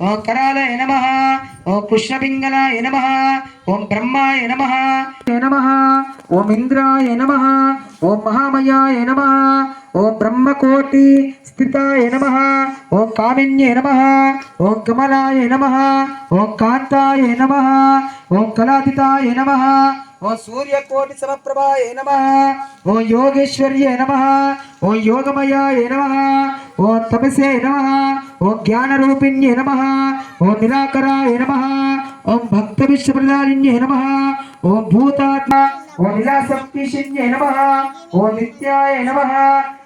ఓం కరాలయ నమ ఓం కృష్ణపింగళాయ నమ ఓం బ్రహ్మాయ నమ నమ ఓం ఇంద్రాయ నమ ఓం మహామయాయ నమ ఓం బ్రహ్మకోటి స్థితాయ నమ ఓం కామిన్యే నమ ఓం కమలాయ నమ ఓం కాంతాయ నమ ఓం కళాతితాయ నమ ఓం సూర్యకోటి సమప్రభాయ నమ ఓం యోగేశ్వర్య నమ ఓం యోగమయాయ నమ ఓం తపసే నమ ఓం జ్ఞానరూపిణ్య నమ ఓం నిరాకరాయ నమ ఓం భక్త విశ్వప్రదాలిన్యే నమ ఓం భూతాత్మ ఓం విలాసప్తిషిన్యే నమ ఓం నిత్యాయ నమ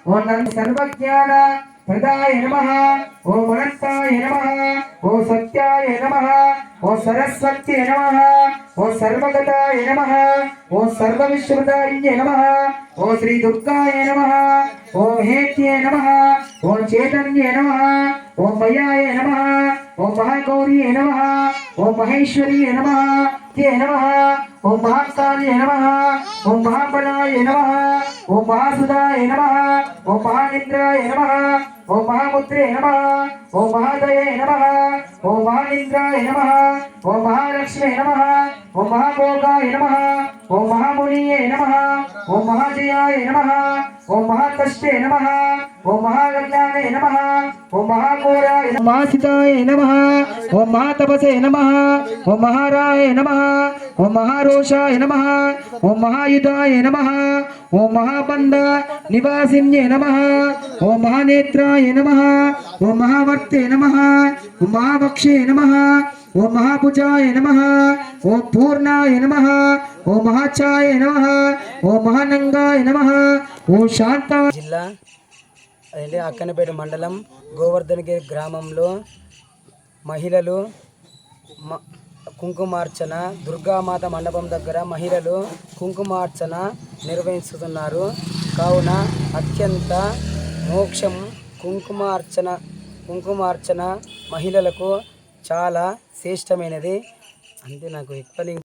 ఓం నంద సర్వజ్ఞాన ప్రదాయ నమ ఓం అనంతాయ నమ ఓం సత్యాయ నమ ఓం సరస్వతి నమ ఓం సర్వగతాయ నమ ఓం సర్వ విశ్వదాయిన్యే నమ ఓం శ్రీ దుర్గాయ నమ ఓం హేత్యే నమ ఓం చైతన్య నమ ఓం మయాయ నమ ఓం మహాగౌర్యే నమ ఓం మహేశ్వర్యే నమ తే నమ ఓం మహాకాళే నమ ఓం మహాబలాయ నమ ఓం మహాసుదాయ నమ ఓం మహానింద్రాయ నమ ఓం మహాముద్రే నమ ఓం మహాదయే నమ ఓం మహానింద్రాయ నమ ఓం మహాలక్ష్మే నమ ఓం మహాభోగాయ నమ ఓం మహామునియే నమ ఓం మహాజయాయ నమ ఓం మహాకష్టే నమ ఓం మహాగజ్ఞానే నమ ఓం మహాఘోరాయ నమ మహాసితాయ నమ ఓం మహాతపసే నమ ఓం మహారాయ నమ ఓం మహారోషాయ నమ ఓం మహాయుధాయ నమ ఓం మహాబంధ నివాసిన్యే నమ. ఓం మహానేత్రాయ నమ. ఓం మహావర్తే నమ. ఓం మహాభక్షే నమ. ఓం మహాభుజాయ నమ. ఓం పూర్ణాయ నమ. ఓం మహాచాయ నమ. ఓం మహానంగాయ నమ. ఓం శాంత జిల్లా అదే అక్కనపేట మండలం గోవర్ధనగిరి గ్రామంలో మహిళలు మ- కుంకుమార్చన దుర్గామాత మండపం దగ్గర మహిళలు కుంకుమార్చన నిర్వహిస్తున్నారు. కావున అత్యంత మోక్షం కుంకుమార్చన కుంకుమార్చన మహిళలకు చాలా శ్రేష్టమైనది. అంతే నాకు ఎక్కువ